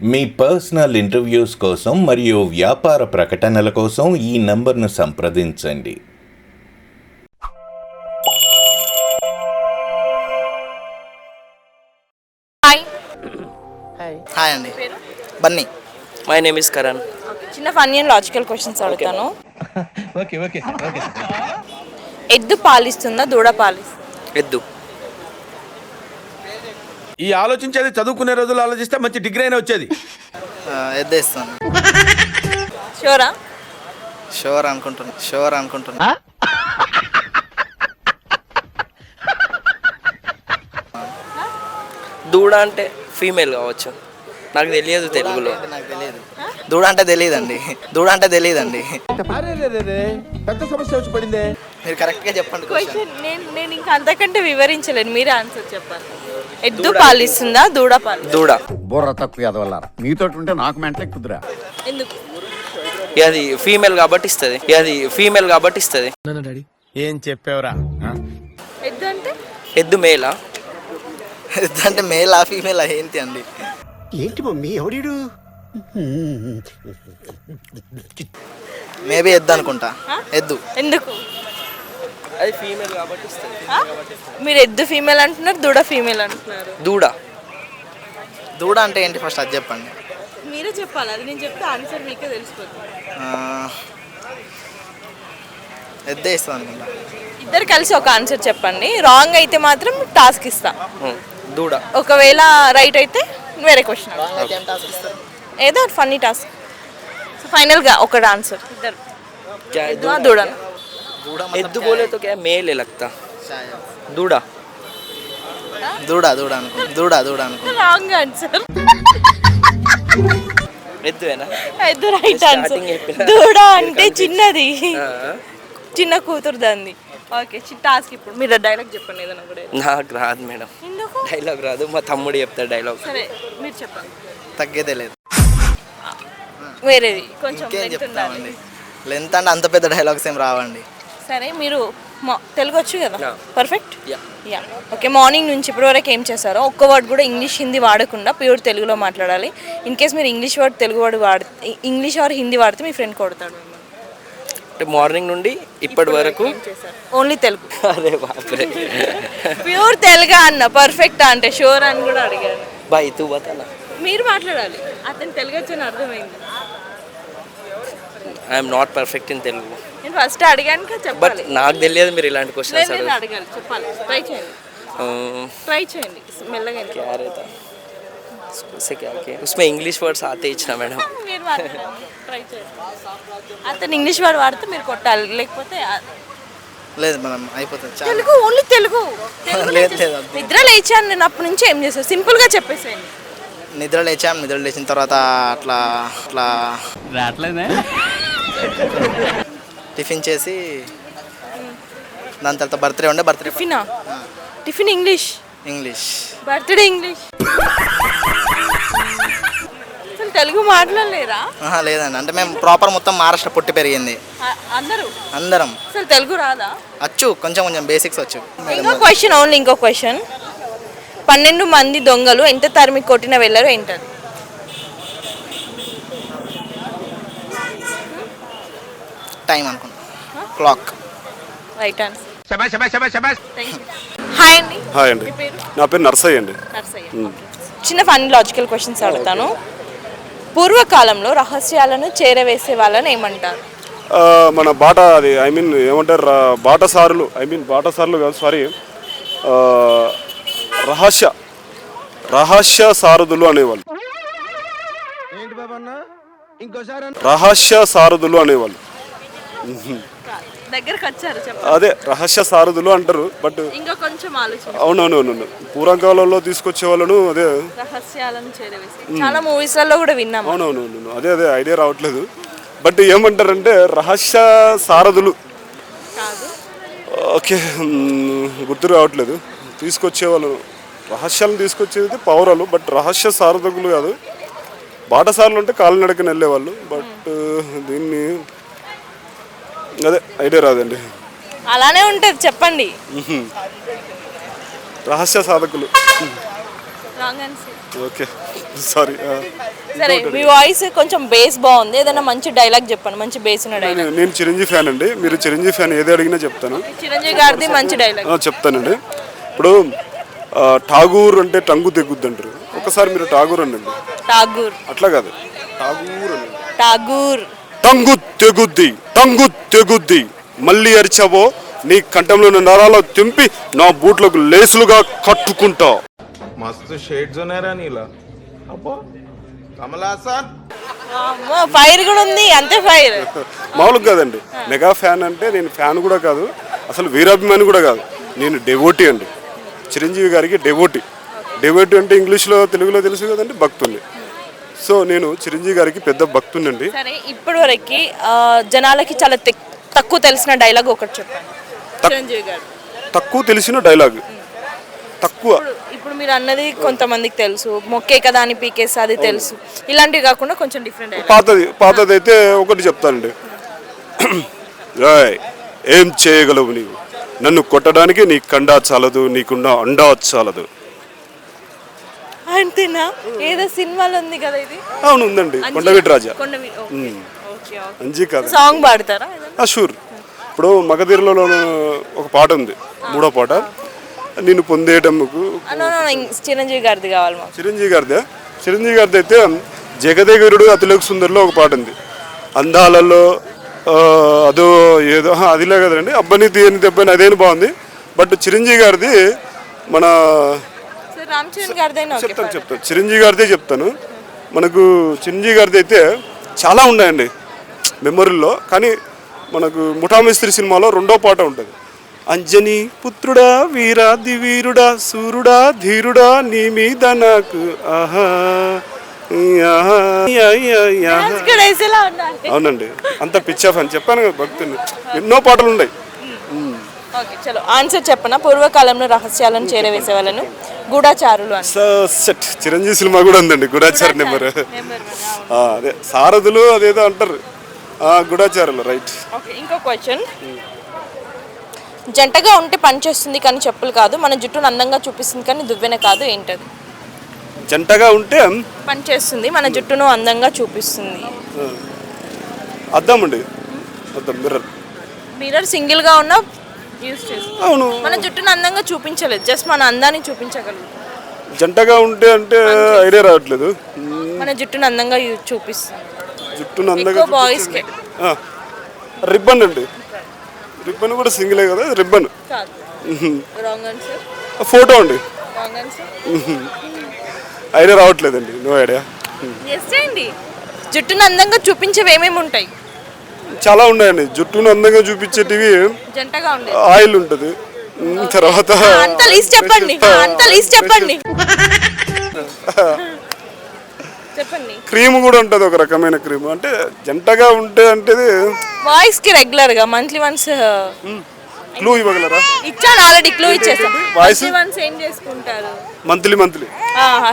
మీ personal interviews కోసం మరియు వ్యాపార ప్రకటనల కోసం ఈ నంబర్ను సంప్రదించండి. హాయ్ హాయ్ అండి. Bunny. My name is Karan చిన్న ఫన్నీ అండ్ లాజికల్ క్వశ్చన్స్ అడుగుతాను. ఎద్దు పాలిస్తుందా దూడ పాలిస్తుందా ఎద్దు. ఈ ఆలోచించేది చదువుకునే రోజులు ఆలోచిస్తే మంచి డిగ్రీ అయినా వచ్చేది. ఎద్దేస్తాను. షూరా? షోర్ అనుకుంటున్నా షోర్ అనుకుంటున్నా. దూడ అంటే ఫీమేల్ కావచ్చు. నాకు తెలియదు తెలుగులో. అంటే నాకు తెలియదు. దూడ అంటే తెలియదండి. దూడ అంటే తెలియదండి. పెద్ద సమస్య వచ్చి పడిందే. మీరు కరెక్ట్గా చెప్పండి question. క్వశ్చన్ నేను నేను ఇంకా అంతకంటే వివరించలేను. మీరే ఆన్సర్ చెప్పాలి ఎద్దు పాలిస్తుందా దూడ పాలి? దూడ. బుర్ర తక్కువ ఎదవల్లారా మీతో ఉంటే నాకు మెంటలే కుదిరా. ఎందుకు? అది ఫీమేల్ కాబట్టి ఇస్తుంది. అది ఫీమేల్ కాబట్టి ఇస్తుంది. ఏం చెప్పావురా? ఎద్దు అంటే? ఎద్దు మేలా ఎద్దు అంటే మేలా ఫీమేల్ ఏంటి అండి? ఏంటి మమ్మీ ఎవడీడు? మేబీ ఎద్దు అనుకుంటా. ఎద్దు. ఎందుకు? అది ఫీమేల్ కాబట్టి మీరు ఎద్దు ఫీమేల్ అంటున్నారు దూడ ఫీమేల్ అంటున్నారు? దూడ. దూడ అంటే ఏంటి ఫస్ట్ అది చెప్పండి. మీరే చెప్పాలి అది నేను చెప్తే ఆన్సర్ మీకే తెలిసిపోతుంది. ఎద్దు ఇస్తాను అనుకుంటా ఇద్దరు కలిసి ఒక ఆన్సర్ చెప్పండి. రాంగ్ అయితే మాత్రం టాస్క్ ఇస్తా. దూడ. ఒకవేళ రైట్ అయితే వేరే క్వశ్చన్ ఏదో ఫన్నీ టాస్క్ ఫైనల్గా ఒకటి ఆన్సర్ ఇద్దరు. దూడను? ఎద్దు बोले तो क्या मेल है लगता దూడ దూడ దూడ అనుకో దూడ దూడ అనుకో రాంగ్ ఆన్సర్ ఎద్దువేనా ఎద్దు రైట్ ఆన్సర్ Starting చెప్పినా. దూడ అంటే చిన్నది ఆ, చిన్న కూతురు దాన్ని ఓకే టాస్క్ ఇప్పుడు మీరు డైలాగ్ చెప్పండి ఏదైనా కూడా నాకు రాదు మేడం ఎందుకు డైలాగ్ రాదు మా తమ్ముడు చెప్తాడు డైలాగ్ సరే మీరు చెప్పండి తగ్గేదే లేదు వేరేది కొంచెం ఇంకేం length ఉండాలి చెప్తామండి లెంత్ అంటే అంత పెద్ద డైలాగ్స్ ఏం రావండి సరే మీరు తెలుగు వచ్చు కదా. పర్ఫెక్ట్. యా. ఓకే మార్నింగ్ నుంచి ఇప్పటి వరకు ఏం చేశారో ఒక్క వర్డ్ కూడా ఇంగ్లీష్ హిందీ వాడకుండా ప్యూర్ తెలుగులో మాట్లాడాలి. ఇన్ కేస్ మీరు ఇంగ్లీష్ వర్డ్ తెలుగు వర్డ్ వాడి ఇంగ్లీష్ ఆర్ హిందీ వాడితే మీ ఫ్రెండ్ కొడతాడు. అంటే మార్నింగ్ నుండి ఇప్పటి వరకు ఓన్లీ తెలుగు. అరే బాప్రే. ప్యూర్ తెలుగా అన్న పర్ఫెక్ట్ అంటే షూర్ అని కూడా అడిగాను బాయ్ తూ బతానా మీరు మాట్లాడాలి. అతను తెలుగు వచ్చని అర్థమైంది I'm not perfect in Telugu. First అడిగాను కదా బట్ చెప్పాలి నాకు తెలియదు మీరు ఇలాంటి లేదు క్వశ్చన్స్ నేను అడగాలి చెప్పాలి ట్రై చేయండి ట్రై చేయండి మెల్లగా ఎందుకు? क्या रहता उससे क्या किया उसमें इंग्लिश वर्ड्स आते ही ना मैडम మీరు మాట్లాడండి ట్రై చేయండి అతను ఇంగ్లీష్ వర్డ్ వాడితే మీరు కొట్టాలి లేకపోతే ఆ- లేదు మనం అయిపోతుంది చాలా తెలుగు ఓన్లీ తెలుగు తెలుగు లేదు, లేచేసి- లేదు, వద్దు. నిద్ర లేచాను నేను అప్పటి నుంచి ఏం చేస్తాను సింపుల్ గా చెప్పేసేయండి నిద్ర లేచాం నిద్ర లేచిన తర్వాత అట్లా అట్లా టిఫిన్ చేసి దాని తర్వాత బర్త్డే ఉండే birthday టిఫినా tiffin English English birthday English అసలు తెలుగు మాట్లాడలేరా? ఆహా, లేదండి. అంటే మేము ప్రాపర్ మొత్తం మహారాష్ట్ర పుట్టి పెరిగింది. అందరూ? అందరం. అసలు తెలుగు రాదా? వచ్చు కొంచెం కొంచెం బేసిక్స్ వచ్చు ఇంకో క్వశ్చన్ ఓన్లీ ఇంకో క్వశ్చన్ పన్నెండు మంది దొంగలు ఎంత తరిమి కొట్టిన వెళ్ళరు ఏంటది? టైం అనుకుంటా క్లాక్ రైట్ ఆన్సర్ హాయ్ అండి. హాయ్ అండి. మీ పేరు? నా పేరు నర్సయ్య అండి. నర్సయ్య. చిన్న ఫన్ లాజికల్ క్వశ్చన్స్ అడుగుతాను. పూర్వకాలంలో రహస్యాలను చేరవేసే వాళ్ళని ఏమంటారు? ఆ, మన బాటా అది ఐ మీన్ ఏమంటారు రా- బాటసారులు ఐ మీన్ బాటసారులు కాదు సారీ రహస్య రహస్య సారథులు అనేవాళ్ళు. ఏంటి బాబన్న ఇంకోసారి రహస్య సారథులు అనేవాళ్ళు. దగ్గరకు వచ్చారు చెప్పండి. అదే రహస్య సారథులు అంటారు బట్ ఇంకా కొంచెం ఆలోచన. అవునవునవును. పూర్వకాలంలో తీసుకొచ్చే వాళ్ళను అదే. రహస్యాలను చేరవేసి. చాలా మూవీస్లలో కూడా అవునవునవును. అదే అదే ఐడియా రావట్లేదు. బట్ ఏమంటారంటే రహస్య సారథులు. కాదు. ఓకే గుర్తు రావట్లేదు. తీసుకొచ్చే వాళ్ళు రహస్యాలను తీసుకొచ్చేది పౌరాలు బట్ రహస్య సారథకులు కాదు. బాటసార్లు అంటే కాలినడకన వెళ్ళేవాళ్ళు బట్ దీన్ని అదే ఐడియా రాదండి. అలానే ఉంటుంది చెప్పండి. రహస్య సాధకులు. ఓకే. సారీ సరే మీ వాయిస్ కొంచెం బేస్ బాగుంది. ఏదైనా మంచి డైలాగ్ చెప్పండి. మంచి బేస్ ఉన్న డైలాగ్ నేను చిరంజీవి ఫ్యాన్ అండి. మీరు చిరంజీవి ఫ్యాన్ ఏది అడిగినా చెప్తాను. చిరంజీవి గారిది మంచి డైలాగ్ చెప్తానండి. ఇప్పుడు ఠాగూర్ అంటే టంగు తెగుద్ది అంటారు ఒకసారి మీరు ఠాగూర్ అనండి. ఠాగూర్. అట్లా కాదు. ఠాగూర్ అనండి. ఠాగూర్. టంగు తెగుద్ది. టంగు తెగుద్ది. మళ్ళీ అరిచావో నీ కంఠంలోని నరాలు తెంపి నా బూట్లకు లేసులుగా కట్టుకుంటా. మస్తు షేడ్స్ ఉన్నారా నీలా. అబ్బా ఫైర్ కూడా ఉంది అంతే ఫైర్ మామూలు కాదండి. మెగా ఫ్యాన్ అంటే నేను ఫ్యాన్ కూడా కాదు అసలు వీరాభిమాని కూడా కాదు. నేను డెవోటీ అండి. చిరంజీవి గారికి డెవోటీ డెవోటీ అంటే ఇంగ్లీష్లో తెలుగులో తెలుసు కదండి భక్తుల్ని సో నేను చిరంజీవి గారికి పెద్ద భక్తునండి సరే ఇప్పటి వరకు జనాలకి చాలా తెక్- తక్కువ తెలిసిన డైలాగ్ ఒకటి చెప్పండి. చిరంజీవి గారు. తక్కువ తెలిసిన డైలాగ్. తక్కువ. ఇప్పుడు- మీరు అన్నది కొంతమందికి తెలుసు. మొక్కే కదా అని పీకేసి అది తెలుసు. ఇలాంటివి కాకుండా కొంచెం డిఫరెంట్ పాతది పాతది అయితే ఒకటి చెప్తానండి. రాయ్ ఏం చేయగలవు నీవు? నన్ను కొట్టడానికి నీ కండా చాలదు నీకున్న అండా చాలదు. అంతేనా? ఏదో సినిమాలో ఉంది కదా ఇది? అవును ఉందండి. కొండవీటి రాజా. అంజీ కాదు. సాంగ్ పాడతారా? షూర్ ఇప్పుడు మగధీరలో ఒక పాట ఉంది. మూడో పాట. నిన్ను పొందేటందుకు చిరంజీవి గారిది కావాలి చిరంజీవి గారిదే. చిరంజీవి గారిది అయితే జగదేగురుడు అతిలోక సుందరిలో ఒక పాట ఉంది. అందాలలో అదో ఏదో అదిలే కదండి. అబ్బని తీయని దెబ్బని అదేని బాగుంది. బట్ చిరంజీవి గారిది మన రామ్ చరణ్ గారిదైనా ఓకే చెప్తాను చెప్తాను. చిరంజీవి గారిదే చెప్తాను. మనకు చిరంజీవి గారిది అయితే చాలా ఉన్నాయండి మెమొరీల్లో. కానీ మనకు ముఠామిస్త్రి సినిమాలో రెండో పాట ఉంటుంది. అంజని పుత్రుడా వీరాది వీరుడా సూర్యుడా ధీరుడా నీ మీద నాకు ఆహా అవునండి. అంత పిచ్చాఫ్ అని చెప్పాను కదా భక్తుని ఎన్నో పాటలు ఉన్నాయి. ఓకే చలో. ఆన్సర్ చెప్పనా? పూర్వకాలంలో రహస్యాలను చేరవేసే వాళ్ళను గూఢాచారులు అని. సెట్ చిరంజీవి సినిమా కూడా ఉందండి గుడాచార్ నెంబర్. అదే సారథులు అదేదో అంటారు. ఆ, గుడాచారులు రైట్ ఓకే ఇంకో క్వశ్చన్ జంటగా ఉంటే పని చేస్తుంది కానీ చెప్పులు కాదు మన జుట్టును అందంగా చూపిస్తుంది కానీ దువ్వెన కాదు ఏంటది? జంటగా ఉంటే పని చేస్తుంది మన జుట్టును అందంగా చూపిస్తుంది. అద్దం అండి. అద్దం మిర్రర్ మిర్రర్ సింగిల్గా ఉన్నా యూస్ అవును. మన జుట్టును అందంగా చూపించలేదు జస్ట్ మన అందాన్ని చూపించగలదు జంటగా ఉంటే అంటే ఐడియా రావట్లేదు. మన జుట్టును అందంగా యూ- చూపిస్తుంది జుట్టును అందంగా ఎక్కువ బాయ్స్ కే. రిబ్బన్ అండి. రిబ్బన్ కూడా సింగిలే కదా రిబ్బన్. కాదు. రాంగ్ ఆన్సర్ ఫోటో అండి. రాంగ్ ఆన్సర్ ఐడియా రావట్లేదండి నో ఐడియా ఎస్ జుట్టును అందంగా చూపించేవి ఏమేమి ఉంటాయి? చాలా ఉన్నాయండి. జుట్టును అందంగా చూపించేటివి జంటగా ఉండే. ఆయిల్ ఉంటుంది. తర్వాత అంత లిస్ట్ చెప్పండి. అంత లిస్ట్ చెప్పండి. చెప్పండి. క్రీమ్ కూడా ఉంటుంది ఒక రకమైన క్రీమ్. అంటే జంటగా ఉంటే అంటే బాయ్స్కి రెగ్యులర్గా మంత్లీ వన్స్ క్లూ ఇవ్వగలరా? ఇచ్చాను ఆల్రెడీ క్లూ ఇచ్చేస్తాం Boys? మంత్లీ వన్స్ ఏం చేసుకుంటారు? Monthly monthly.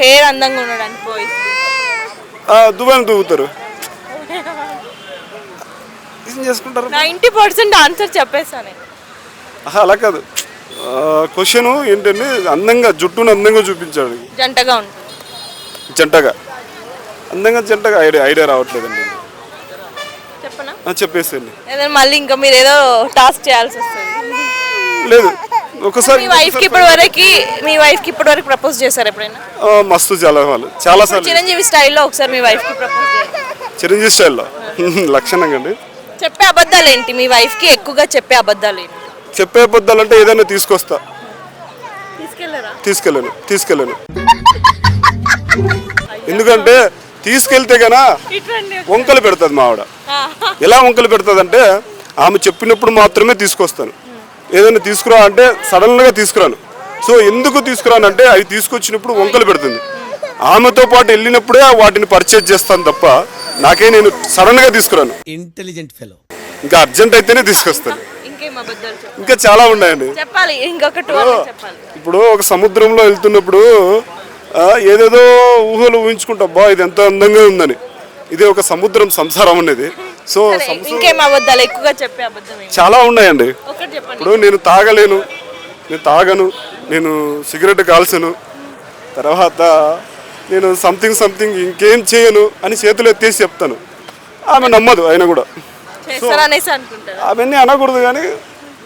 హెయిర్ అందంగా ఉండడానికి బాయ్స్ దుబాయ్ దువ్వుతారు. ఏం చేసుకుంటారు? నైంటీ పర్సెంట్ ఆన్సర్ చెప్పేసాను అలా కాదు. క్వశ్చన్ ఏంటంటే అందంగా జుట్టును అందంగా చూపించాడు. జంటగా ఉంటుంది. జంటగా. అందంగా జంటగా ఐడియా ఐడియా రావట్లేదండి. చెప్పనా? చెప్పేసేయండి. ఏదైనా మళ్ళీ ఇంకా మీరు ఏదో టాస్క్ చేయాల్సి వస్తుంది. లేదు ఒకసారి మీ వైఫ్కి ఇప్పటి వరకు మీ వైఫ్కి ఇప్పటి వరకు ప్రపోజ్ చేశారు ఎప్పుడైనా? మస్తు చాలా వాళ్ళు. చాలా సార్లు చిరంజీవి స్టైల్లో ఒకసారి మీ వైఫ్కి ప్రపోజ్ చేయాలి చిరంజీవి స్టైల్లో లక్షణంగా అండి. చెప్పే అబద్ధాలు ఏంటి మీ వైఫ్కి ఎక్కువగా చెప్పే అబద్ధాలు ఏంటి చెప్పే అబద్ధాలంటే ఏదైనా తీసుకొస్తా. తీసుకెళ్ళాను తీసుకెళ్ళాను. ఎందుకంటే తీసుకెళ్తే గనా వంకలు పెడుతుంది మా ఆవిడ. ఎలా వంకలు పెడుతుంది అంటే ఆమె చెప్పినప్పుడు మాత్రమే తీసుకొస్తాను. ఏదైనా తీసుకురా అంటే సడన్గా తీసుకురాను. సో ఎందుకు తీసుకురాను అంటే అవి తీసుకొచ్చినప్పుడు వంకలు పెడుతుంది. ఆమెతో పాటు వెళ్ళినప్పుడే వాటిని పర్చేజ్ చేస్తాను తప్ప నాకే నేను సడన్గా తీసుకురాను. ఇంటెలిజెంట్ ఫెలో ఇంకా అర్జెంట్ అయితేనే తీసుకొస్తాను. ఇంకేం చాలా ఉన్నాయండి. చెప్పాలి ఇంకొక టూ చెప్పాలి. ఇప్పుడు ఒక సముద్రంలో వెళ్తున్నప్పుడు ఆ, ఏదేదో ఊహలు ఊహించుకుంటా బా ఇది ఎంత అందంగా ఉందని. ఇది ఒక సముద్రం సంసారం అనేది. సో సరే, ఇంకేం అబద్ధాలు? ఎక్కువగా చెప్పే అబద్ధం ఏంటి చాలా ఉన్నాయండి. ఒకటి చెప్పండి. ఇప్పుడు నేను తాగలేను. నేను తాగను. నేను సిగరెట్ కాల్చను. తర్వాత నేను సంథింగ్ సంథింగ్ ఇంకేం చేయను అని చేతులు ఎత్తేసి చెప్తాను. ఆమె నమ్మదు ఆయన కూడా. అవన్నీ అనకూడదు కానీ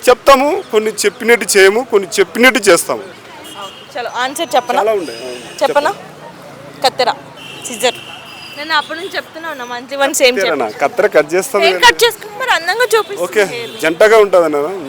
చెప్తాము కొన్ని చెప్పినట్టు చేయము కొన్ని చెప్పినట్టు చేస్తాము. చలో ఆన్సర్ చెప్పనా? చాలా ఉండే. చెప్పనా? కత్తెర సిజర్ నేను అప్పటి నుంచి కత్తెరనా? కత్తెర కట్ చేస్తాను కట్ చేసుకుని మరి అందంగా ఓకే జంటగా ఉంటుంది అన్న